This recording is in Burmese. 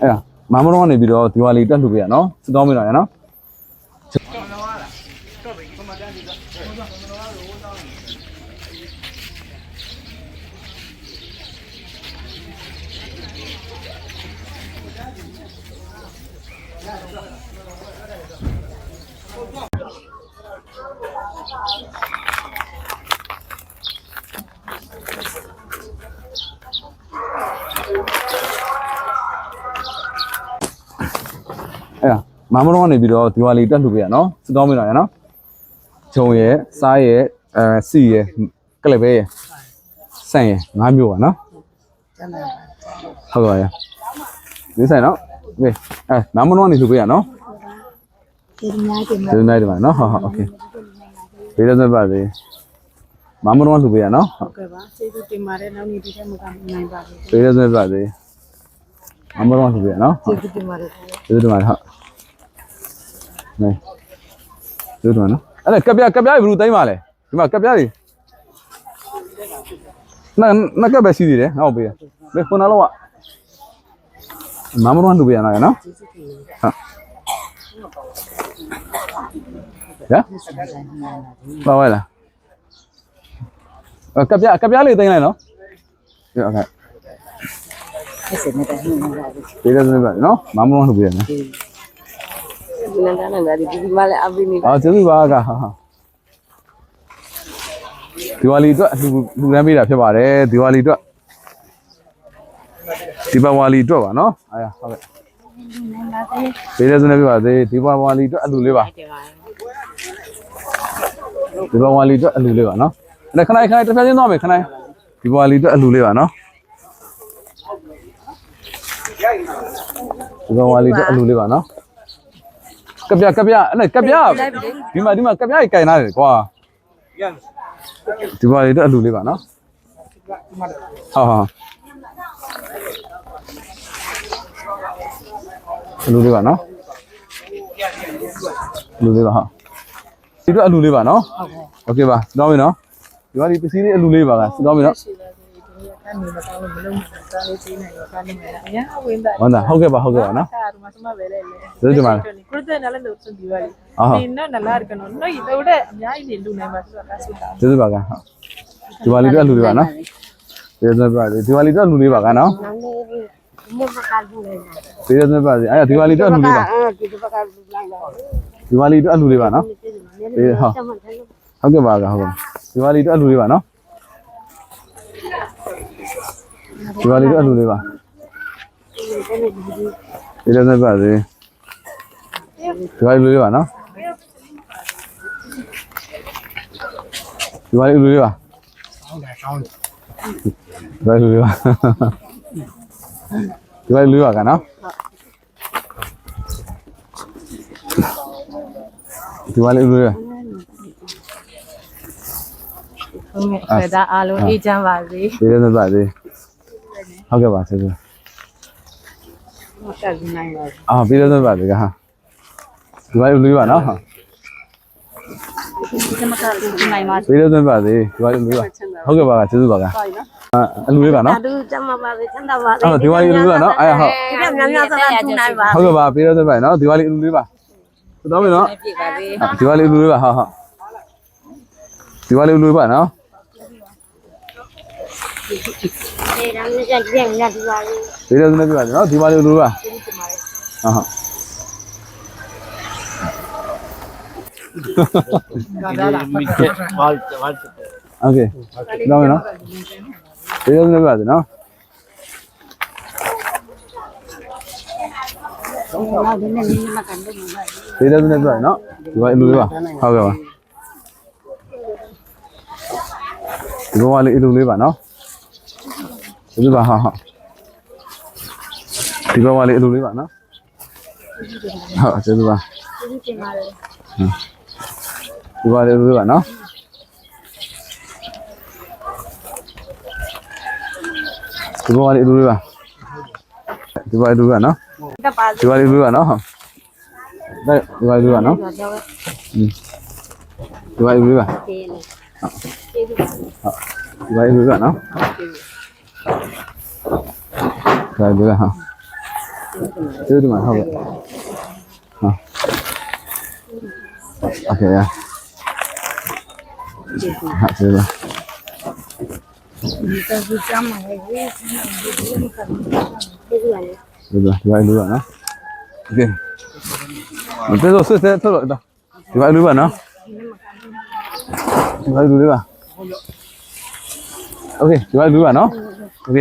အဲ့ဒါမမတော်ကနေပြီးတော့ဒီဝါလီတက်လှူပေးရနော်စတောင်းပေးတော့ရနော်အဲ့ဒါ မမတော်ကနေပြီးတော့ဒီဝါလီတက်လှူပေးရနော်စတောင်းပေးတော့ရနော်ဂျုံရဲ့စားရဲ့အဲစီရဲ့ကလစ်ပဲရဲ့ဆန်ရဲ့ငါးမျိုးပါနော်ဟုတ်ကဲ့ရဒီဆိုင်နော်โอเคအဲမမတော်ကနေလှူပေးရနော် ကျေးဇူးများတင်ပါ ဒီနေ့ဒီမှာနော်ဟုတ်ဟုတ်โอเคပေးရစပါစေမမတော်ကလှူပေးရနော်ဟုတ် ကဲ့ပါကျေးဇူးတင်ပါတယ်နောက်နေ့ဒီထက်မကနိုင်ပါဘူး ပေးရစပါစေမမတော်ကလှူပေးရနော်ဟုတ် ကျေးဇူးတင်ပါတယ် ကျေးဇူးတင်ပါတယ်ဟုတ် နေကျေးဇူးတင်ပါနော်အဲ့ဒါကပြကပြဘယ်လိုတိုင်းပါလဲဒီမှာကပြတွေနာနာကပဲရှိသေးတယ်ငါ့ကိုပေးရဘယ်ခုနလောကမမတော်ကလှူပေးရနော်နော်ဟုတ်ရပါဝဲလားအကပြကပြလေးတိုင်းလိုက်နော်ဟုတ်ကဲ့ဆက်စနေတယ်ဟင်းနေတာဒီပေးရစပါနော်မမတော်ကလှူပေးရ နော်နန္ဒနာဒီဒီမလည်းအပိနေ။အော်ကျေးဇူးပါကဟာဟာဒီဝါလီအတွက်အလှူလှူဒန်းပေးတာဖြစ်ပါတယ်ဒီဝါလီအတွက်ဒီပါဝါလီအတွက်ပါနော်အားရဟုတ်ကဲ့နိုင်ပါသေးပေးတဲ့စနေပြပါသေးဒီပါဝါလီအတွက်အလှူလေးပါတယ်ပါဒီပါဝါလီအတွက်အလှူလေးပါနော်အဲ့ဒါခဏခဏတစ်ဖက်ချင်းသွားမယ်ခဏဒီပါဝါလီအတွက်အလှူလေးပါနော်ဒီပါဝါလီအတွက်အလှူလေးပါနော် ကပြကပြအဲ့နဲ့ကပြဒီမှာဒီမှာကပြကြီးကင်လာတယ်ကွာဒီပါလေတော့အလူလေးပါနော်ဟုတ်ဟုတ်အလူလေးပါနော်အလူလေးပါဟာဒီတော့အလူလေးပါနော်ဟုတ်ကဲ့ပါစတော့ပြီနော်ဒီပါဒီပစ္စည်းလေးအလူလေးပါလားစတော့ပြီနော် ရှိတယ်ဒီကနေမကောင်းလို့မလုံးမကောင်းလေးချင်းနေတော့ကနေမယ်အရင်အဝင်တာဟုတ်တာဟုတ်ကဲ့ပါဟုတ်ကဲ့ပါနော်ဆရာတို့မစမပဲလေလေကျေးဇူးတင်ပါတယ်ကုသနဲ့လည်းလို့သူဒီပါလေအာဟုတ်ဒီနော်နလာရကနော်နော်ဒီတော့တဲ့အများကြီးနေလူနိုင်ပါဆိုတာကဆိုတာကျေးဇူးပါကဟုတ်ဒီပါလီတော့အလူလေးပါနော်ကျေးဇူးပါဒီပါလီတော့အလူလေးပါကနော်နန်းလေးဒီမကလူနေကျေးဇူးပါအဲ့ဒီပါလီတော့အလူလေးပါအဲဒီဘကလူလိုက်တော့ဒီပါလီတော့အလူလေးပါနော်အေးဟုတ်ဟုတ်ကဲ့ပါကဟုတ်ကဲ့ဒီပါလီတော့အလူလေးပါနော် ဒီပါလီတော့အလူလေးပါကျေးဇူးပါစေဒီပါလီလူလေးပါနော်ဒီပါလီလူလေးပါဟုတ်တယ်ကောင်းဒီပါလီလူလေးပါဒီပါလီလူလေးပါကနော်ဒီပါလီလူလေးပါဟုတ်ကဲ့ဆွေသားအားလုံးအေးချမ်းပါစေကျေးဇူးပါစေ ဟုတ်ကဲ့ပါကျေးဇူးမဆက်နိုင်ပါဘူးအာပြီးတော့ပါဒီကဟာဒီဘက်လူပါနော်ဒီမှာကနိုင်ပါပြီးတော့ပါသေးဒီဘက်လူပါဟုတ်ကဲ့ပါကျေးဇူးပါကဟုတ်နော်အလူလေးပါနော်အလူကျမပါပဲချမ်းသာပါပဲဟုတ်ဒီဝါလေးအလူပါနော်အဲ့ဟုတ်ဒီကများများဆက်လာထူနိုင်ပါဟုတ်ကဲ့ပါပြီးတော့ပါနော်ဒီဝါလေးအလူလေးပါသွားပြီနော်ဒီဝါလေးအလူလေးပါဟုတ်ဟုတ်ဒီဝါလေးအလူလေးပါနော် ပြပါနော်ဒီပါလူလေးပါဟုတ်ကဲ့ပါဒီဘဝလေးအလူလေးပါ ဒီပါဟာဟာဒီကောင်ကလေးအလိုလေးပါနော်ဟုတ်ကျေးဇူးပါကျေးဇူးတင်ပါတယ်ဒီပါလေးအလိုလေးပါနော်ဒီကောင်ကလေးအလိုလေးပါဒီပါလေးအလိုလေးပါနော်ဒီပါလေးအလိုလေးပါနော်ဟုတ်ဒီပါလေးအလိုလေးပါနော်ဒီပါလေးအလိုလေးပါဟုတ်ဒီပါလေးအလိုလေးပါနော် Rồi được rồi hả? Đưa đi mà không vậy? Hả? Ok yeah. Hả đưa rồi. Được rồi, được rồi, được rồi đó. Ok. Mình tới rồi, tới rồi, tới rồi đó. Được rồi, được rồi đó. Được rồi, được rồi. Ok, được rồi, được rồi đó. Ok.